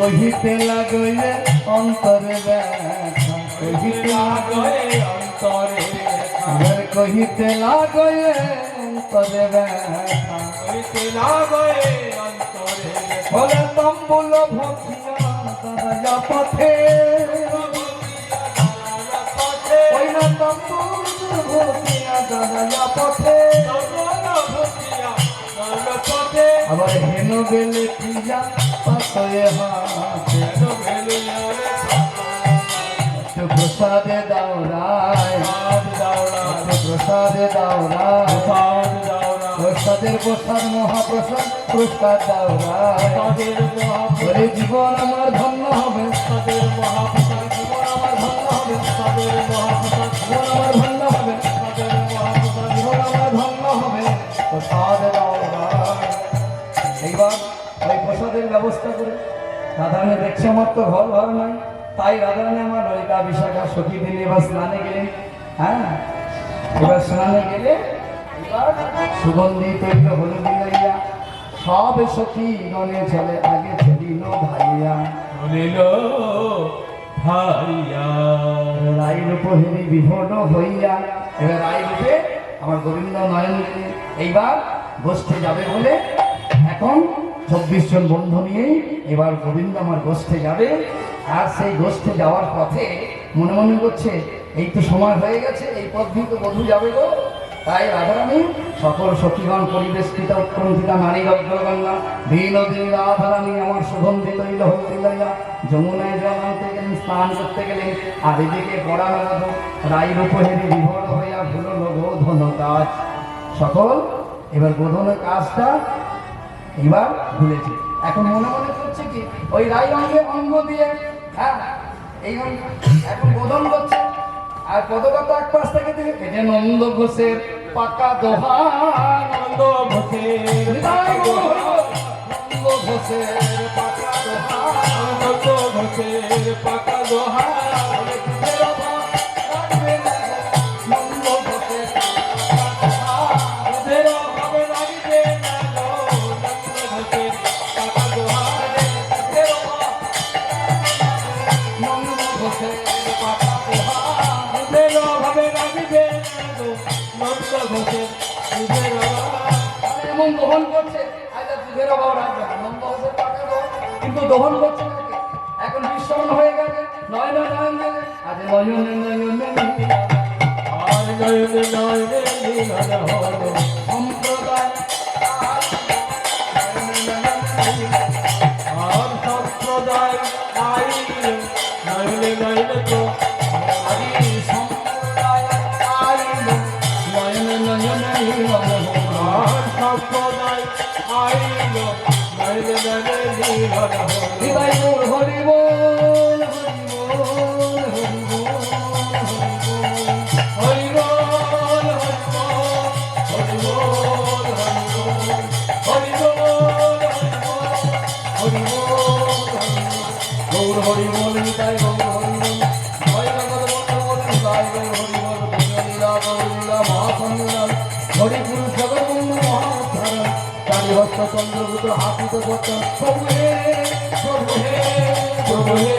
কহিতে লাগলে অন্তরে ব্যথা। কহিতে লাগলে অন্তরে এবার কহিতে লাগলে অন্তরে ব্যথা। হইতে লাগলে অন্তরে বলে তম্বুল ভকিয়া দাদা পথে। ওই না তম্বুল ভকিয়া দাদা পথে। আবার হেন গেলে পূজা হাতে প্রসাদে দাওরায় প্রসাদে দাওরায় প্রসাদের প্রসাদ মহাপ্রসাদ প্রসাদ দাওরায় জীবন আমার ধন্য হবে। জীবন আমার ধন্য হবে। জীবন আমার প্রসাদের ব্যবস্থা করে। রাধারানী দেখছে আমার তো ঘর ঘর নাই। তাই রাধারানী আমার ললিতা বিশাখা সখী দিন এবার স্নানে গেলেন। হ্যাঁ? এবার স্নানে গেলে সুগন্ধি তৈল হলুদ লাইয়া সব সখী গনে চলে আগে চলিল ভাইয়া রাই রূপহিনী বিভোর হইয়া এবার রাই রূপে আমার গোবিন্দ নয়ন এইবার গোষ্ঠে যাবে বলে এখন চব্বিশ জন বন্ধু নিয়েই এবার গোবিন্দ আমার গোষ্ঠে যাবে। আর সেই গোষ্ঠে যাওয়ার পথে মনে মনে করছে, এই তো সময় হয়ে গেছে, এই পথ দিয়ে তো বধূ যাবে গো। তাই রাধারানী সকল সখীগণ, পরিবেষ্টিত উৎকণ্ঠিতা নারী অগ্রগঙ্গা বিনোদিনী রাধারানী আমার সুগন্ধি তৈল হইতে লইয়া যমুনায় জল গেলেন, স্নান করতে গেলেন, আর এদিকে পড়ানো মতো রাই রূপহেরি বিভর হইয়া ভুলল গোধন কাজ সকল, এবার গোধনের কাজটা এবার ভুলেছে এখন মনে মনে করছে কি, ওই রাই অঙ্গে অঙ্গ দিয়ে হ্যাঁ এই এখন বোধন করছে। আর পদকত এক পাশ থেকে দিকে এটা নন্দ ঘোষের পাকা দোহা, নন্দ গৌর নন্দ ঘোষের পাকা দোহা পাকা দোহা এমন দহন করছে দুধের অভাব রাখবে না। নন্দ ঘোষের পাকা দোহা। কিন্তু দহন করছে এখন বিশ্বমন হয়ে গেছে নয় নয় নয় নয় আজ নয়নে নয়নে আর নয়নে নয়নে আর সম্প্রদায় আইল, মোর হরি বল হস্ত চন্দ্রভূত করত প্রভু হে প্রভু হে প্রভু হে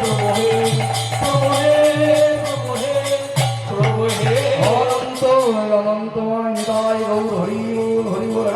প্রভু হে প্রভু অনন্ত অনন্ত হরি হরি বল